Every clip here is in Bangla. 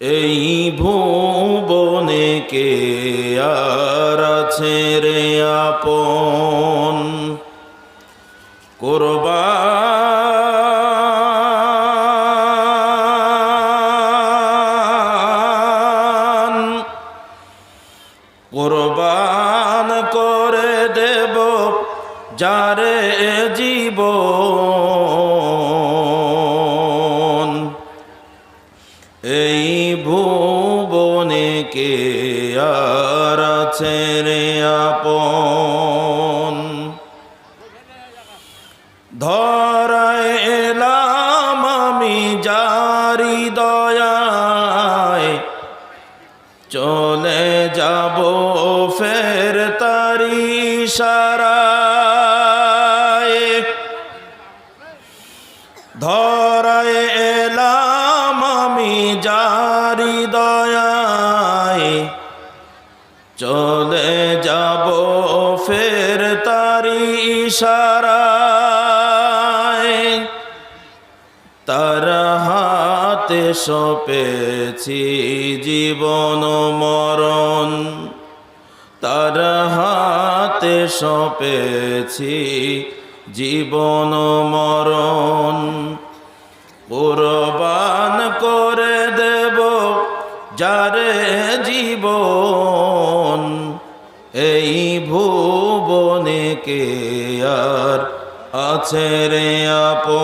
এই ভুবনে কে আর আছে রে আপন? কোরবান কোরবান করে দেব যারে জীবন আর রে আপন। ধরায় এলাম আমি জারি দয়ায়। চলে যাব ফের তারি সারায়। ধরায় এলাম আমি জারি দয়ায়। চলে যাব ফের তারি ইশারায়। তার হাতে সপেছি জীবন মরণ। তার হাতে সপেছি জীবন মরণ। কোরবান করে দেব যারে জীবন এই ভুবনে কে আর আছে রে আপন?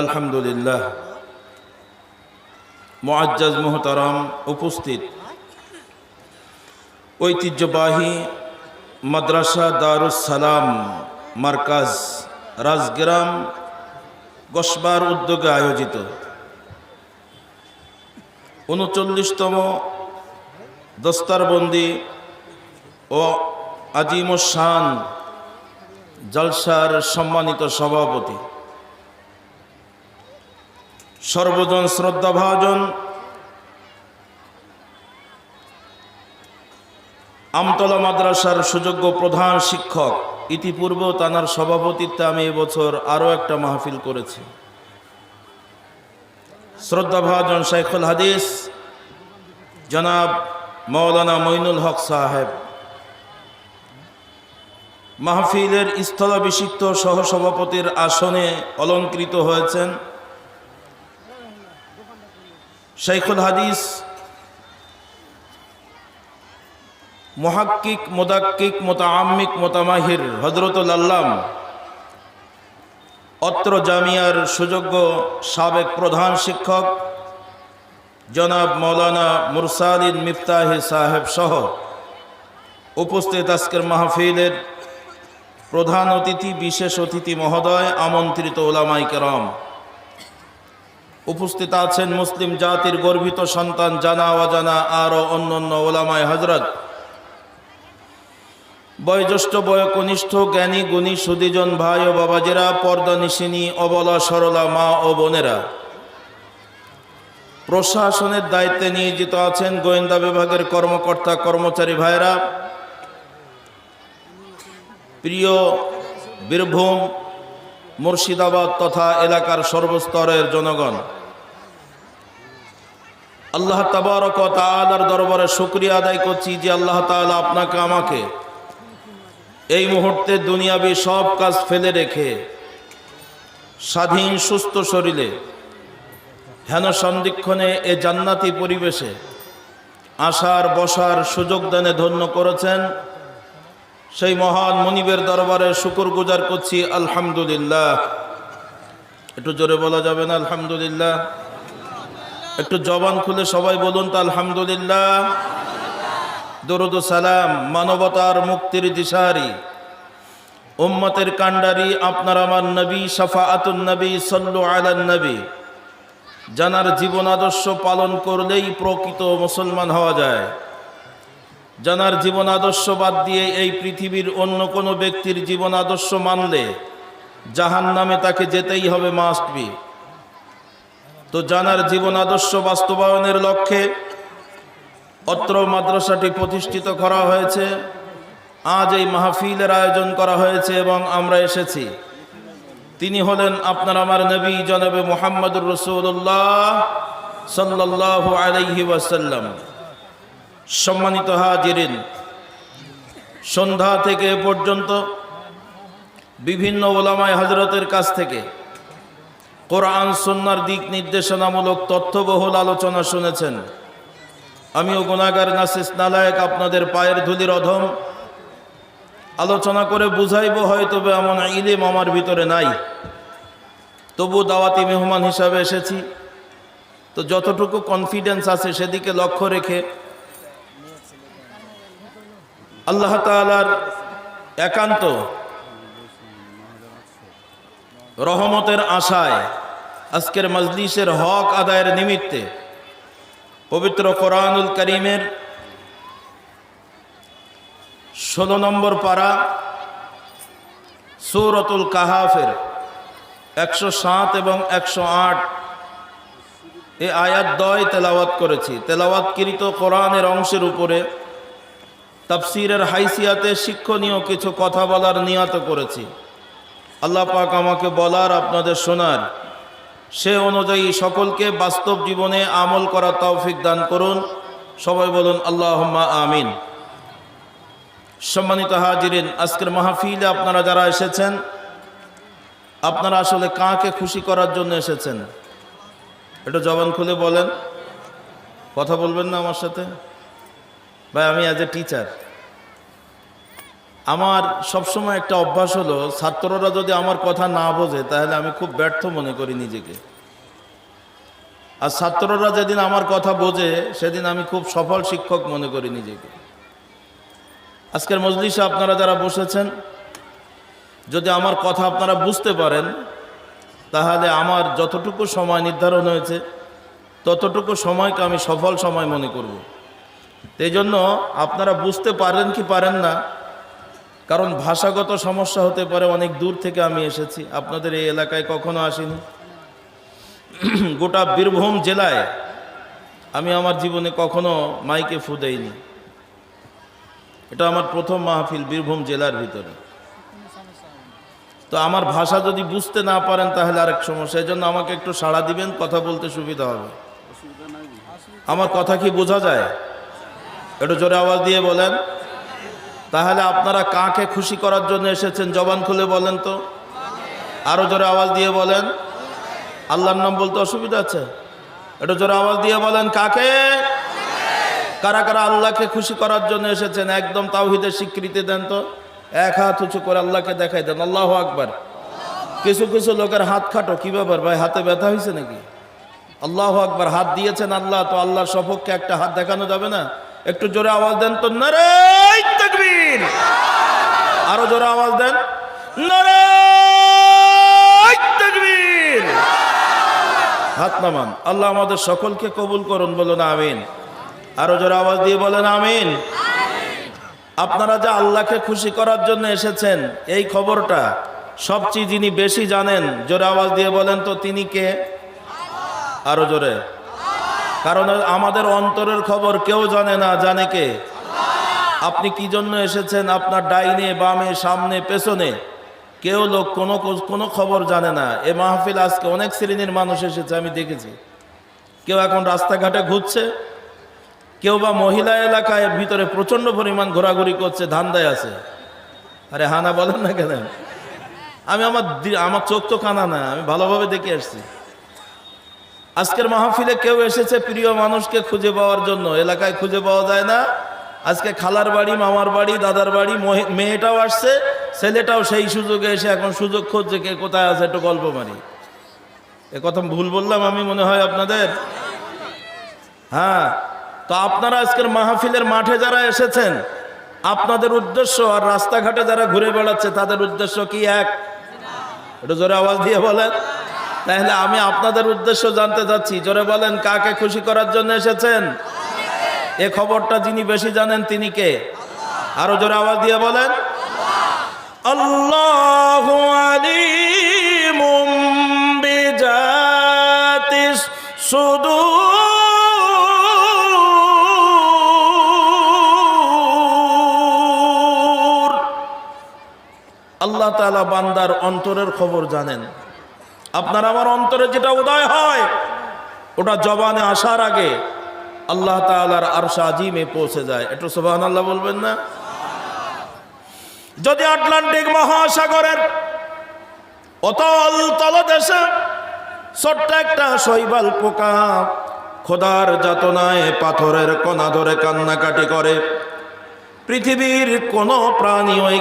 আলহামদুলিল্লাহ। মুআজ্জাজ মোহতারাম উপস্থিত। ঐতিহ্যবাহী মাদ্রাসা দারুস সালাম মার্কাজ রাজগ্রাম গসবার উদ্যোগে আয়োজিত। উনচল্লিশতম দস্তারবন্দি ও আজিম শান জলসার সম্মানিত সভাপতি। সর্বজন শ্রদ্ধাভাজন আমতলা মাদ্রাসার সুযোগ্য প্রধান শিক্ষক। ইতিপূর্বেও তানার সভাপতিত্বে আমি এবছর আরও একটা মাহফিল করেছি। শ্রদ্ধাভাজন শাইখুল হাদিস, জনাব মৌলানা মইনুল হক সাহেব। মাহফিলের স্থলাভিষিক্ত সহসভাপতির আসনে অলঙ্কৃত হয়েছেন শাইখুল হাদিস, মহাক্কিক, মোদাক্কিক, মোতাআম্মিক, মোতামাহির হজরতুল আল্লাম। অত্র জামিয়ার সুযোগ্য সাবেক প্রধান শিক্ষক জনাব মৌলানা মুরসালিন মিফতাহি সাহেব সহ উপস্থিত আজকের মাহফিলের প্রধান অতিথি, বিশেষ অতিথি মহোদয়, আমন্ত্রিত ওলামাই কেরম। উপস্থিত আছেন মুসলিম জাতির গর্বিত সন্তান জানা অজানা আরও অন্যান্য ওলামাই হজরত বয়োজ্যেষ্ঠ বয়কনিষ্ঠ জ্ঞানী গুণী সুদীজন ভাই ও বাবাজেরা, পর্দা নিশিনী, অবলা, সরলা, মা ও বোনেরা। প্রশাসনের দায়িত্বে নিয়োজিত আছেন গোয়েন্দা বিভাগের কর্মকর্তা, কর্মচারী ভাইরা প্রিয় বীরভূম, মুর্শিদাবাদ তথা এলাকার সর্বস্তরের জনগণ, আল্লাহ তাবারক তালার দরবারে শুক্রিয়া আদায় করছি যে আল্লাহ তাআলা আপনাকে, আমাকে এই মুহূর্তে দুনিয়াবি সব কাজ ফেলে রেখে, স্বাধীন, সুস্থ শরীরে হেন সন্দিক্ষণে এ জান্নাতি পরিবেশে আসার, বসার সুযোগ দানে ধন্য করেছেন সেই মহান মনিবের দরবারে শুকুর গুজার করছি, আলহামদুলিল্লাহ। একটু জোরে বলা যাবে না, আলহামদুলিল্লাহ? একটু জবান খুলে সবাই বলুন তো, আলহামদুলিল্লাহ। দরুদ সালাম, মানবতার মুক্তির দিশারি। উম্মতের কাণ্ডারি, আপনার আমার নবী সাফাআতুন নবী, সল্লু আলান নবী। জানার জীবন আদর্শ পালন করলেই প্রকৃত মুসলমান হওয়া যায়। জানার জীবন আদর্শ বাদ দিয়ে এই পৃথিবীর অন্য কোনো ব্যক্তির জীবন আদর্শ মানলে জাহান নামে তাকে যেতেই হবে মাস্ট বি। তো জানার জীবন আদর্শ বাস্তবায়নের লক্ষ্যে অত্র মাদ্রাসাটি প্রতিষ্ঠিত করা হয়েছে। আজ এই মাহফিলের আয়োজন করা হয়েছে এবং আমরা এসেছি। তিনি হলেন আপনার আমার নবী জনাবে মোহাম্মদুর রসুল্লাহ সাল্লাহ আলাইহি ওয়াসাল্লাম। সম্মানিত হাজিরিন, সন্ধ্যা থেকে পর্যন্ত বিভিন্ন ওলামায় হজরতের কাছ থেকে কোরআন সন্ন্যার দিক নির্দেশনামূলক তথ্যবহুল আলোচনা শুনেছেন। আমিও গুণাগার নাসিস নালায়ক আপনাদের পায়ের ধুলির অধম। আলোচনা করে বুঝাইব হয়তো এমন ইলিম আমার ভিতরে নাই। তবু দাওয়াতি মেহমান হিসাবে এসেছি। তো যতটুকু কনফিডেন্স আছে সেদিকে লক্ষ্য রেখে আল্লাহ তালার একান্ত রহমতের আশায় আজকের মজলিসের হক আদায়ের নিমিত্তে পবিত্র কোরআনুল করিমের ষোলো নম্বর পাড়া সৌরতুল কাহাফের একশো সাত এবং একশো আট এ আয়াত দয় তেলাওয়াত করেছি। তেলাওয়াতকৃত কোরআনের অংশের উপরে তাফসিরের হাইসিয়াতে শিক্ষণীয় কিছু কথা বলার নিয়ত করেছি। আল্লাহ পাক আমাকে বলার আপনাদের শোনার সে অনুযায়ী সকলকে বাস্তব জীবনে আমল করা তৌফিক দান করুন। সবাই বলুন আল্লাহ আমিন। সম্মানিত হাজিরিন, আজকের মাহফিলে আপনারা যারা এসেছেন, আপনারা আসলে কাকে খুশি করার জন্য এসেছেন? একটু জবান খুলে বলেন। কথা বলবেন না আমার সাথে? ভাই, আমি অ্যাজ এ টিচার আমার সবসময় একটা অভ্যাস হলো, ছাত্ররা যদি আমার কথা না বোঝে, তাহলে আমি খুব ব্যর্থ মনে করি নিজেকে। আর ছাত্ররা যেদিন আমার কথা বোঝে, সেদিন আমি খুব সফল শিক্ষক মনে করি নিজেকে। আজকের মজলিসে আপনারা যারা বসেছেন, যদি আমার কথা আপনারা বুঝতে পারেন, তাহলে আমার যতটুকু সময় নির্ধারণ হয়েছে, ততটুকু সময়কে আমি সফল সময় মনে করব। এই জন্য আপনারা বুঝতে পারেন কি পারেন না কারণ ভাষাগত সমস্যা হতে পারে, অনেক দূর থেকে আমি এসেছি। আপনাদের এই এলাকায় কখনো আসিনি। গোটা বীরভূম জেলায় আমি আমার জীবনে কখনো মাইকে ফু দেইনি। এটা আমার প্রথম মাহফিল বীরভূম জেলার ভিতরে। তো আমার ভাষা যদি বুঝতে না পারেন, তাহলে আরেক সমস্যা। এই জন্য আমাকে একটু সাড়া দিবেন, কথা বলতে সুবিধা হবে। আমার কথা কি বোঝা যায়? একটু জোরে আওয়াজ দিয়ে বলেন। তাহলে আপনারা কাকে খুশি করার জন্য এসেছেন? জবান খুলে বলেন তো। আরও জোরে আওয়াজ দিয়ে বলেন। আল্লাহর নাম বলতে অসুবিধা আছে? একটু জোরে আওয়াজ দিয়ে বলেন, কাকে? কারা কারা আল্লাহকে খুশি করার জন্য এসেছেন? একদম তাওহিদের স্বীকৃতি দেন তো। এক হাত উঁচু করে আল্লাহকে দেখাই দেন। আল্লাহ আকবার। কিছু কিছু লোকের হাত খাটো, কি ব্যাপার ভাই? হাতে ব্যথা হয়েছে নাকি? আল্লাহ আকবার, হাত দিয়েছেন আল্লাহ, তো আল্লাহর সপক্ষে একটা হাত দেখানো যাবে না? একটু জোরে আওয়াজ দেন তো নারে তকবীর। আরও জোরে আওয়াজ দেন। হাত নামান। আল্লাহ আমাদের সকলকে কবুল করুন, বলুন আমিন। আরও জোরে আওয়াজ দিয়ে বলেন আমিন। আপনারা যে আল্লাহকে খুশি করার জন্য এসেছেন, এই খবরটা সবচেয়ে যিনি বেশি জানেন, জোরে আওয়াজ দিয়ে বলেন তো তিনি কে? আরও জোরে। কারণ আমাদের অন্তরের খবর কেউ জানে না, জানে কে? আপনি কি জন্য এসেছেন? আপনার ডাইনে, বামে, সামনে, পেছনে। কেউ লোক কোনো কোনো খবর জানে না। এ মাহফিল আজকে অনেক শ্রেণির মানুষ এসেছে, আমি দেখেছি। কেউ এখন রাস্তাঘাটে ঘুরছে। কেউ বা মহিলা এলাকায় ভিতরে প্রচণ্ড পরিমাণ ঘোরাঘুরি করছে, ধান্দায় আছে। আরে হানা বলেন না কেন? আমি আমার আমার চোখ তো কানা না, আমি ভালোভাবে দেখে আসছি। আজকের মাহফিলে কেউ এসেছে প্রিয় মানুষকে খুঁজে পাওয়ার জন্য। এলাকায় খুঁজে পাওয়া যায় না। আজকে খালার বাড়ি, মামার বাড়ি, দাদার বাড়ি মেয়েটাও আসছে, ছেলেটাও সেই সুযোগে এসে এখন সুযোগ খুঁজছে কে কোথায় আছে, একটু গল্প মারি। এ কথা ভুল বললাম, আমি মনে হয় আপনাদের? হ্যাঁ তো আপনারা আজকের মাহফিলের মাঠে যারা এসেছেন, আপনাদের উদ্দেশ্য আর রাস্তাঘাটে যারা ঘুরে বেড়াচ্ছে, তাদের উদ্দেশ্য কি এক? একটু জোরে আওয়াজ দিয়ে বলেন। তাহলে আমি আপনাদের উদ্দেশ্য জানতে চাচ্ছি, জোরে বলেন, কাকে খুশি করার জন্য এসেছেন? এ খবরটা যিনি বেশি জানেন তিনি কে? আরও জোরে আওয়াজ দিয়ে বলেন। আল্লাহু আল্লাহ আল্লাহ তালা বান্দার অন্তরের খবর জানেন। আপনার আমার অন্তরে যেটা উদয় হয়, ওটা জবানে আসার আগে আল্লাহ তালার আরশা আজিমে পৌঁছে যায়। একটু সোবাহান আল্লাহ বলবেন না? যদি আটলান্টিক মহাসাগরের অতল তলদেশে ছোট্ট একটা শৈবাল পোকা খোদার যাতনায় পাথরের কণা ধরে কান্নাকাটি করে, পৃথিবীর কোনো প্রাণী ওই